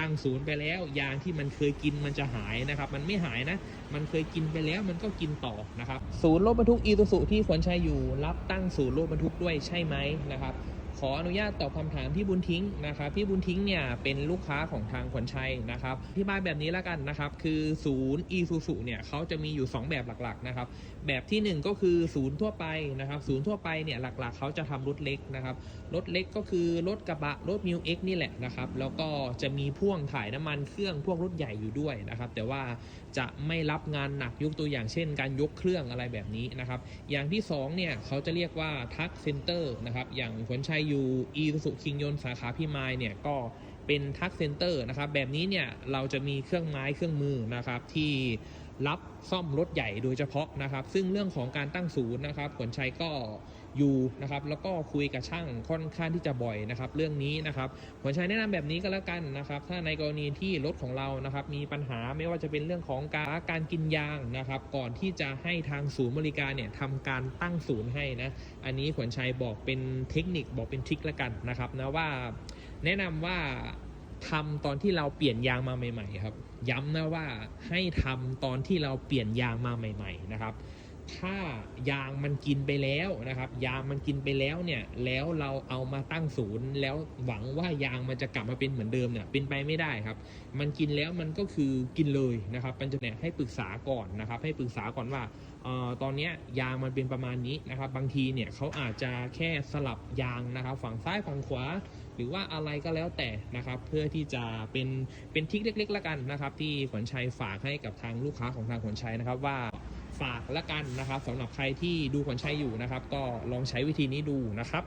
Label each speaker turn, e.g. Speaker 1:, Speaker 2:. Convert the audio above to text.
Speaker 1: ตั้งศูนย์ไปแล้ว ยางที่มันเคยกินมันจะหายนะครับ มันไม่หายนะ มันเคยกินไปแล้วมันก็กินต่อนะครับ ศูนย์รถบรรทุกอีซูซุที่ขวัญชัยอยู่ รับตั้งศูนย์รถบรรทุกด้วยใช่ไหมนะครับ ขออนุญาตตอบคำถามพี่บุญทิ้งนะครับพี่บุญทิ้งเนี่ยเป็นลูกค้าของทางขวัญชัยนะครับที่บายแบบนี้แล้วกันนะครับคือศูนย์อีซูซุเนี่ยเขาจะมีอยู่ 2 แบบหลักๆนะครับแบบทีหนึ่1 ก็คือศูนย์ทั่วไปนะครับศูนย์ทั่วไปเนี่ยหลักๆ เขาจะทำรถเล็กนะครับรถเล็กก็คือรถกระบะรถมิวเอ็กนี่แหละนะครับแล้วก็จะมีพ่วงถ่ายน้ำมันเครื่องพ่วงรถใหญ่อยู่ด้วยนะครับแต่ว่าจะไม่รับงานหนักยกตัวอย่างเช่น การยกเครื่องอะไรแบบนี้นะครับอย่างที่2เนี่ยเขาจะเรียกว่าทักเซ็นเตอร์นะครับอย่างขนชัยอยู่อีสุคิงยนสาขาพิมายเนี่ยก็ เป็นทักเซ็นเตอร์นะครับ แบบนี้เนี่ยเราจะมีเครื่องไม้เครื่องมือนะครับที่รับซ่อมรถใหญ่โดยเฉพาะนะครับ ซึ่งเรื่องของการตั้งศูนย์นะครับขนชัยก็อยู่นะครับแล้วก็คุยกับช่างค่อนข้างที่จะบ่อยนะครับ เรื่องนี้นะครับขนชัยแนะนำแบบนี้ก็แล้วกันนะครับ ถ้าในกรณีที่รถของเรานะครับ มีปัญหาไม่ว่าจะเป็นเรื่องของการการกินยางนะครับ ก่อนที่จะให้ทางศูนย์บริการเนี่ยทำการตั้งศูนย์ให้นะอันนี้ขวัญชัยบอกเป็นเทคนิคบอกเป็นทริคแล้วกันนะครับนะว่า แนะนำว่าทำตอนที่เราเปลี่ยนยางมาใหม่ ๆ ครับ ย้ำนะว่าให้ทำตอนที่เราเปลี่ยนยางมาใหม่ ๆ นะครับ ถ้ายางมันกินไปแล้วนะครับ ยางมันกินไปแล้วเนี่ยแล้วเราเอามาตั้งศูนย์ แล้วหวังว่ายางมันจะกลับมาเป็นเหมือนเดิมเนี่ยเป็นไปไม่ได้ครับ มันกินแล้วมันก็คือกินเลยนะครับมันจะเนี่ยให้ปรึกษาก่อนนะครับ ให้ปรึกษาก่อนว่าออตอนนี้ยางมันเป็นประมาณนี้นะครับ บางทีเนี่ยเขาอาจจะแค่สลับยางนะครับ ฝั่งซ้ายฝั่งขวา หรือว่าอะไรก็แล้วแต่นะครับ เพื่อที่จะเป็นเป็นทิคเล็กๆแล้วกันนะครับ ที่ขวัญชัยฝากให้กับทางลูกค้าของทางขวัญชัยนะครับว่า ฝากละกันนะครับสำหรับใครที่ดูขวัญชัยอยู่นะครับ ก็ลองใช้วิธีนี้ดูนะครับ